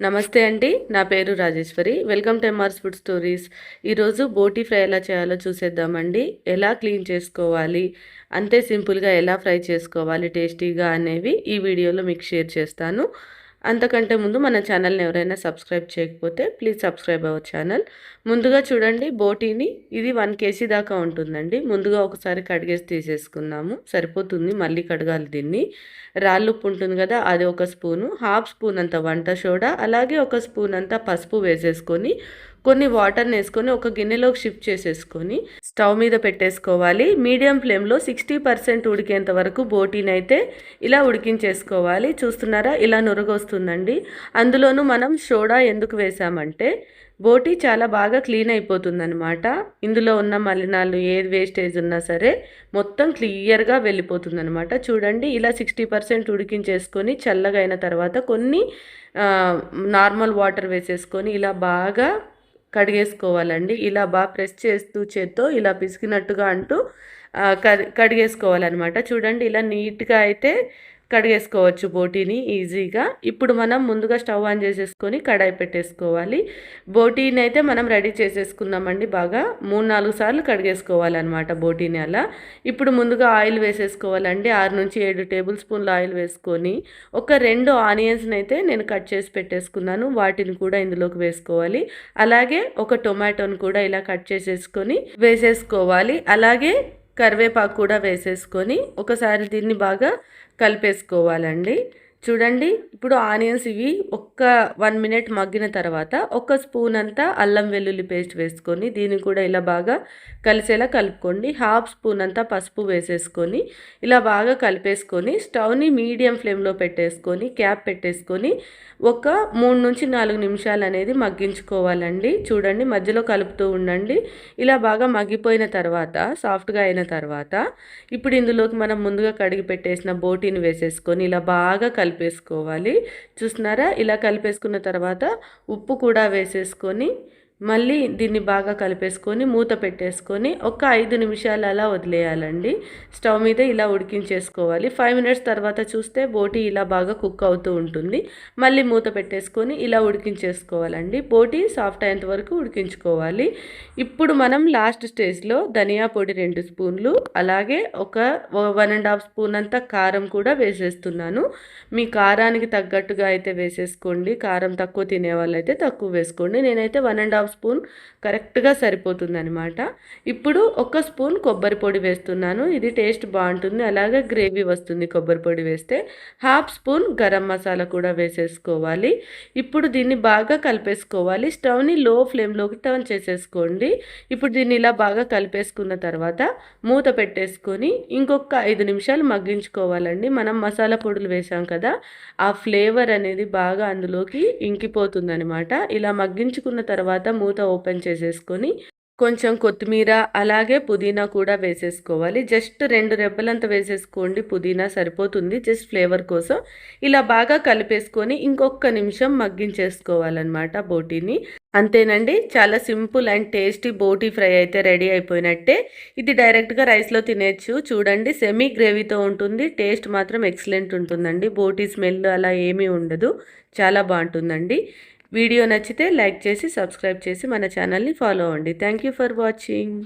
నమస్తే అండి నా పేరు Rajeswari. Welcome to MR's food stories. ఈరోజు బోటీ ఫ్రై ఎలా చేయాలో చూసేద్దామండి. ఎలా క్లీన్ చేసుకోవాలి అంతే సింపుల్గా ఎలా ఫ్రై చేసుకోవాలి టేస్టీగా అనేవి ఈ వీడియోలో మీకు షేర్ చేస్తాను. అంతకంటే ముందు మన ఛానల్ని ఎవరైనా సబ్స్క్రైబ్ చేయకపోతే ప్లీజ్ సబ్స్క్రైబ్ అవర్ ఛానల్. ముందుగా చూడండి బోటీని. ఇది వన్ కేజీ దాకా ఉంటుందండి. ముందుగా ఒకసారి కడిగేసి తీసేసుకున్నాము సరిపోతుంది మళ్ళీ కడగాలి దీన్ని. రాళ్ళుప్పు ఉంటుంది కదా అది ఒక స్పూను. హాఫ్ స్పూన్ అంత వంట సోడా అలాగే ఒక స్పూన్ అంతా పసుపు వేసేసుకొని కొన్ని వాటర్ని వేసుకొని ఒక గిన్నెలోకి షిఫ్ట్ చేసేసుకొని స్టవ్ మీద పెట్టేసుకోవాలి. మీడియం ఫ్లేమ్లో సిక్స్టీ పర్సెంట్ ఉడికేంత వరకు బోటీని అయితే ఇలా ఉడికించేసుకోవాలి. చూస్తున్నారా? ఇలా నురగొస్తుందండి. అందులోనూ మనం సోడా ఎందుకు వేసామంటే బోటీ చాలా బాగా క్లీన్ అయిపోతుందనమాట ఇందులో ఉన్న మలినాలు ఏది వేస్టేజ్ ఉన్నా సరే మొత్తం క్లియర్గా వెళ్ళిపోతుందనమాట చూడండి ఇలా సిక్స్టీ పర్సెంట్ ఉడికించేసుకొని చల్లగా అయిన తర్వాత కొన్ని నార్మల్ వాటర్ వేసేసుకొని ఇలా బాగా కడిగేసుకోవాలండి. ఇలా బాగా ప్రెస్ చేస్తూ చేత్తో ఇలా పిసికినట్టుగా అంటూ కడిగేసుకోవాలన్నమాట. చూడండి ఇలా నీట్గా అయితే కడిగేసుకోవచ్చు బోటీని ఈజీగా. ఇప్పుడు మనం ముందుగా స్టవ్ ఆన్ చేసేసుకొని కడాయి పెట్టేసుకోవాలి. బోటీని అయితే మనం రెడీ చేసేసుకున్నామండి బాగా. మూడు నాలుగు సార్లు కడిగేసుకోవాలన్నమాట బోటీని అలా. ఇప్పుడు ముందుగా ఆయిల్ వేసేసుకోవాలండి. ఆరు నుంచి ఏడు టేబుల్ స్పూన్ల ఆయిల్ వేసుకొని ఒక రెండు ఆనియన్స్ని అయితే నేను కట్ చేసి పెట్టేసుకున్నాను. వాటిని కూడా ఇందులోకి వేసుకోవాలి. అలాగే ఒక టొమాటోని కూడా ఇలా కట్ చేసేసుకొని వేసేసుకోవాలి. అలాగే కరివేపాకు కూడా వేసేసుకొని ఒకసారి దీన్ని బాగా కలిపేసుకోవాలండి. చూడండి ఇప్పుడు ఆనియన్స్ ఇవి ఒక్క వన్ మినిట్ మగ్గిన తర్వాత ఒక స్పూన్ అంతా అల్లం వెల్లుల్లి పేస్ట్ వేసుకొని దీన్ని కూడా ఇలా బాగా కలిసేలా కలుపుకోండి. హాఫ్ స్పూన్ అంతా పసుపు వేసేసుకొని ఇలా బాగా కలిపేసుకొని స్టవ్ని మీడియం ఫ్లేమ్లో పెట్టేసుకొని క్యాప్ పెట్టేసుకొని ఒక మూడు నుంచి నాలుగు నిమిషాలు అనేది మగ్గించుకోవాలండి. చూడండి మధ్యలో కలుపుతూ ఉండండి. ఇలా బాగా మగ్గిపోయిన తర్వాత సాఫ్ట్గా అయిన తర్వాత ఇప్పుడు ఇందులోకి మనం ముందుగా కడిగి పెట్టేసిన బోటీని వేసేసుకొని ఇలా బాగా కలిపేసుకోవాలి. చూస్తున్నారా? ఇలా కలిపేసుకున్న తర్వాత ఉప్పు కూడా వేసేసుకొని మళ్ళీ దీన్ని బాగా కలిపేసుకొని మూత పెట్టేసుకొని ఒక ఐదు నిమిషాలు అలా వదిలేయాలండి. స్టవ్ మీద ఇలా ఉడికించేసుకోవాలి. ఫైవ్ మినిట్స్ తర్వాత చూస్తే బోటీ ఇలా బాగా కుక్ అవుతూ ఉంటుంది. మళ్ళీ మూత పెట్టేసుకొని ఇలా ఉడికించేసుకోవాలండి. బోటీ సాఫ్ట్ అయ్యేంత వరకు ఉడికించుకోవాలి. ఇప్పుడు మనం లాస్ట్ స్టేజ్లో ధనియా పొడి రెండు స్పూన్లు అలాగే ఒక వన్ అండ్ హాఫ్ స్పూన్ అంతా కారం కూడా వేసేస్తున్నాను. మీ కారానికి తగ్గట్టుగా అయితే వేసేసుకోండి. కారం తక్కువ తినే వాళ్ళైతే తక్కువ వేసుకోండి. నేనైతే వన్ అండ్ హాఫ్ స్పూన్ కరెక్ట్గా సరిపోతుందనమాట ఇప్పుడు ఒక స్పూన్ కొబ్బరి పొడి వేస్తున్నాను. ఇది టేస్ట్ బాగుంటుంది. అలాగే గ్రేవీ వస్తుంది కొబ్బరి పొడి వేస్తే. హాఫ్ స్పూన్ గరం మసాలా కూడా వేసేసుకోవాలి. ఇప్పుడు దీన్ని బాగా కలిపేసుకోవాలి. స్టవ్ని లో ఫ్లేమ్లోకి టర్న్ చేసేసుకోండి. ఇప్పుడు దీన్ని ఇలా బాగా కలిపేసుకున్న తర్వాత మూత పెట్టేసుకొని ఇంకొక ఐదు నిమిషాలు మగ్గించుకోవాలండి. మనం మసాలా పొడులు వేసాం కదా ఆ ఫ్లేవర్ అనేది బాగా అందులోకి ఇంకిపోతుందనమాట ఇలా మగ్గించుకున్న తర్వాత మూత ఓపెన్ చేసేసుకొని కొంచెం కొత్తిమీర అలాగే పుదీనా కూడా వేసేసుకోవాలి. జస్ట్ రెండు రెబ్బలంత వేసేసుకోండి పుదీనా సరిపోతుంది. జస్ట్ ఫ్లేవర్ కోసం ఇలా బాగా కలిపేసుకొని ఇంకొక నిమిషం మగ్గించేసుకోవాలన్నమాట బోటీని. అంతేనండి చాలా simple and tasty boti fry అయితే రెడీ అయిపోయినట్టే. ఇది డైరెక్ట్గా రైస్లో తినేచ్చు. చూడండి సెమీ గ్రేవీతో ఉంటుంది. టేస్ట్ మాత్రం ఎక్సలెంట్ ఉంటుందండి. బోటీ స్మెల్ అలా ఏమీ ఉండదు. చాలా బాగుంటుందండి. వీడియో నచ్చితే లైక్ చేసి సబ్స్క్రైబ్ చేసి మన ఛానల్ని ఫాలో అవ్వండి. Thank you for watching